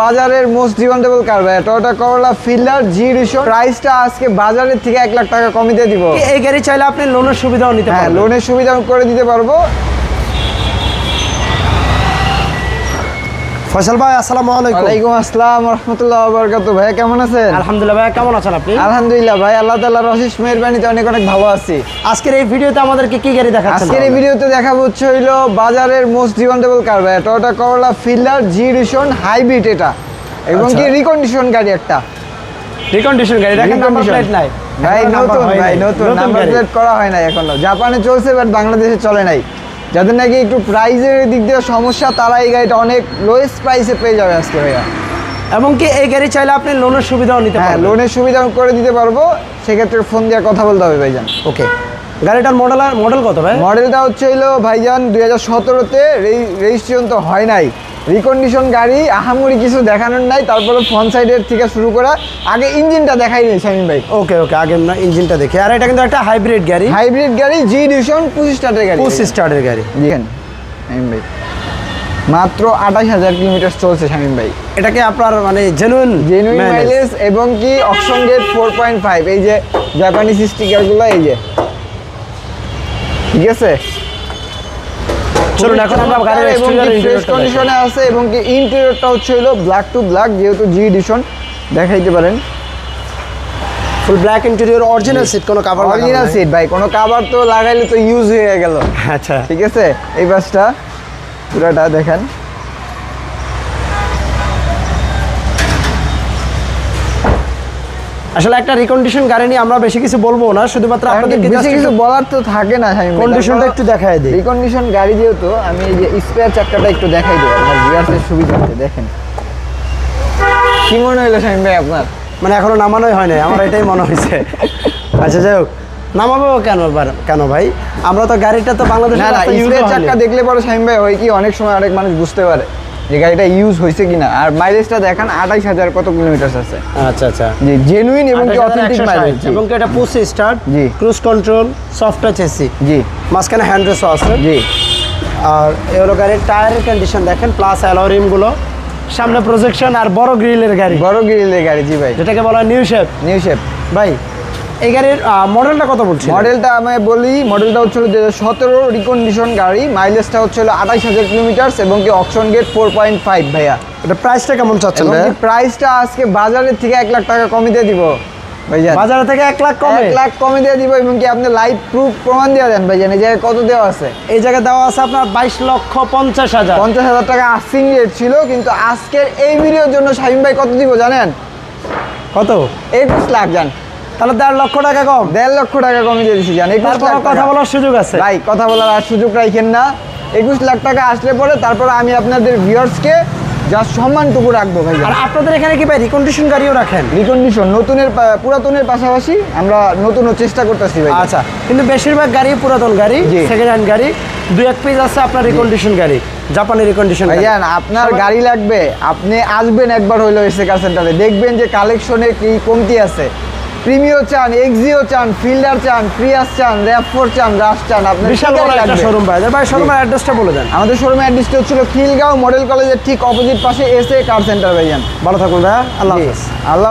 বাজারের most demandable car ভাই Toyota Corolla Fielder জি রিশো প্রাইসটা আজকে বাজারের থেকে এক লাখ টাকা কমিয়ে দিয়ে দিব। এই গাড়ি চাইলে আপনি লোনের সুবিধাও নিতে হ্যাঁ লোনের সুবিধা করে দিতে পারব। ফয়সাল ভাই আসসালামু আলাইকুম। ওয়ালাইকুম আসসালাম রহমতুল্লাহ বরকাত ভাই কেমন আছেন? আলহামদুলিল্লাহ ভাই কেমন আছেন আপনি? আলহামদুলিল্লাহ ভাই আল্লাহ তাআলার অশেষ মেহেরবানিতে অনেক অনেক ভালো আছি। আজকের এই ভিডিওতে আমাদেরকে কি গাড়ি দেখাচ্ছেন আজকের এই ভিডিওতে দেখাবো হচ্ছে হইল বাজারের মোস্ট ডিমান্ডেবল কার ভাই। টয়োটা করোলা ফিল্ডার জি রিশন হাইব্রিড এটা। এবং কি আচ্ছা। রিকন্ডিশন গাড়ি একটা। রিকন্ডিশন গাড়ি দেখেন নাম্বার প্লেট নাই। ভাই নতুন ভাই নতুন। নতুন নাম্বার প্লেট করা হয় না এখনও। জাপানে চলছে বাট বাংলাদেশে চলে নাই। যাদের নাকি একটু প্রাইজের দিক দিয়ে সমস্যা তারা এই গাড়িটা অনেক লোয়েস্ট প্রাইসে পেয়ে যাবে আজকে ভাইয়া। এমনকি কি এই গাড়ি চাইলে আপনি লোনের সুবিধাও নিতে হ্যাঁ লোনের সুবিধা করে দিতে পারব। সেক্ষেত্রে ফোন দিয়ে কথা বলতে হবে ভাইজান। ওকে গাড়িটার মডেল আর মডেল কত ভাই? মডেলটা হচ্ছে ভাইজান দুই হাজার সতেরোতে রেজিস্ট্রেশন তো হয় নাই। রিকন্ডিশন গাড়ি আহামরি কিছু দেখানোর নাই তারপরে ফ্রন্ট সাইডের থেকে শুরু করা আগে ইঞ্জিনটা দেখাই নেই শামিম ভাই। ওকে ওকে আগে না ইঞ্জিনটা দেখি। আর এটা কিন্তু একটা হাইব্রিড গাড়ি। হাইব্রিড গাড়ি জি ডিশন পঁচিশ স্টার্টের গাড়ি। পুশ স্টার্টের গাড়ি। দেখেন শামিম ভাই। মাত্র আঠাশ হাজার কিলোমিটার চলছে শামিম ভাই। এটাকে আপনার মানে জেনুইন জেনুইন মাইলেজ এবং কি option gate four point five এই যে জাপানিজ স্টিকারগুলো এই যে। ঠিক আছে? চলুন এখন আমরা গাড়ির এক্সটেরিয়র। কন্ডিশনে আছে এবং কি ইন্টেরিয়রটা হচ্ছে হলো ব্ল্যাক টু ব্ল্যাক যেহেতু জি এডিশন দেখাইতে পারেন। Full black interior original seat কোনো কভার অরিজিনাল সিট ভাই কোনো কাভার তো লাগাইলে তো ইউজ হয়ে গেল। আচ্ছা। ঠিক আছে? এই বাসটা পুরাটা দেখেন। আসলে একটা রিকন্ডিশন গাড়ি নিয়ে আমরা বেশি কিছু বলব না শুধুমাত্র আপনাদেরকে বেশি কিছু বলার তো থাকে না কন্ডিশনটা একটু দেখায় দিই। রিকন্ডিশন গাড়ি যেহেতু আমি এই যে স্পেয়ার চাকাটা একটু দেখাই দেবো আপনার ভিউয়ার্সের সুবিধা দেখেন। কি মনে হইল শামিম ভাই আপনার? মানে এখনও নামানোই হয় নাই আমার এটাই মনে হয়েছে। আচ্ছা যাই হোক নামাবো কেন কেন ভাই? আমরা তো গাড়িটা তো বাংলাদেশে চাকা দেখলে পরে শামিম ভাই হয় কি অনেক সময় অনেক মানুষ বুঝতে পারে। যে গাড়িটা ইউজ হয়েছে কিনা। আর মাইলেজটা দেখান আঠাইশ হাজার কত কিলোমিটার আছে। আচ্ছা আচ্ছা। যে জেনুইন এবং কি অথেন্টিক মাইলেজ এবং কি এটা পুশ স্টার্ট জি। Cruise control soft touch AC জি। মাঝখানে হ্যান্ড রেসও আছে জি। আর এই হলো গাড়ির টায়ারের কন্ডিশন দেখেন প্লাস অ্যালোরিমগুলো। সামনে প্রজেকশন আর বড় গ্রিলের গাড়ি। বড় গ্রিলের গাড়ি জি ভাই। যেটাকে বলা নিউ শেপ নিউ শেপ ভাই এই গাড়ির মডেলটা কত বলছি মডেলটা আমি বলি মডেলটা হচ্ছে দু হাজার সতেরো রিকন্ডিশন গাড়ি। মাইলেজটা হচ্ছে আঠাইশ হাজার কিলোমিটার এবং কি option gate four point five ভাইয়া। এটা প্রাইসটা কেমন চাচ্ছেন? প্রাইসটা আজকে বাজারের থেকে এক লাখ টাকা কমে দিয়ে দিব। বাজার থেকে এক লাখ কমে? এক লাখ কমে দিয়ে দিব এবং কি আপনি লাইভ প্রুফ প্রমাণ দিয়ে দেন ভাইজান এই জায়গায় কত দেওয়া আছে? এই জায়গায় দেওয়া আছে আপনার বাইশ লক্ষ পঞ্চাশ হাজার। পঞ্চাশ হাজার টাকা রেট ছিল কিন্তু আজকের এই ভিডিওর জন্য শাহিম ভাই কত দিব জানেন? কত? একুশ লাখ জান। তাহলে দেড় লক্ষ টাকা কম। দেড় লক্ষ টাকা কমে দিয়ে দিচ্ছি জান। তারপর কথা বলার সুযোগ আছে। ভাই কথা বলার আর সুযোগ রাখেন না। একুশ লাখ টাকা আসলে পরে তারপর আমি আপনাদের ভিউয়ার্সকে যা সম্মানটুকু রাখব ভাই আর আপনাদের এখানে কি ভাই রিকন্ডিশন গাড়িও রাখেন? রিকন্ডিশন নতুনের পুরাতনের পাশাপাশি আমরা নতুনও চেষ্টা করতেছি ভাই আচ্ছা কিন্তু বেশিরভাগ গাড়ি পুরাতন গাড়ি। সেকেন্ড হ্যান্ড গাড়ি দুই এক পিস আছে আপনার রিকন্ডিশন গাড়ি জাপানি রিকন্ডিশন ভাইজান আপনার গাড়ি লাগবে আপনি আসবেন একবার হইল এসে কার সেন্টারে দেখবেন যে কালেকশনে কি কমতি আছে। প্রিমিও চান এক্সিও চান ফিল্ডার চান প্রিয়াস চান র্যাপফোর চান রাস চান আপনি বিশাল বড় একটা শোরুম ভাই। ভাই শোরুমের অ্যাড্রেসটা বলে দেন। আমাদের শোরুমের অ্যাড্রেসটা হচ্ছিল খিলগাঁও মডেল কলেজের ঠিক অপোজিট পাশে এসএ কার সেন্টার ভাইজান। ভালো থাকুন ভাই আল্লাহ হাফেজ। আল্লাহ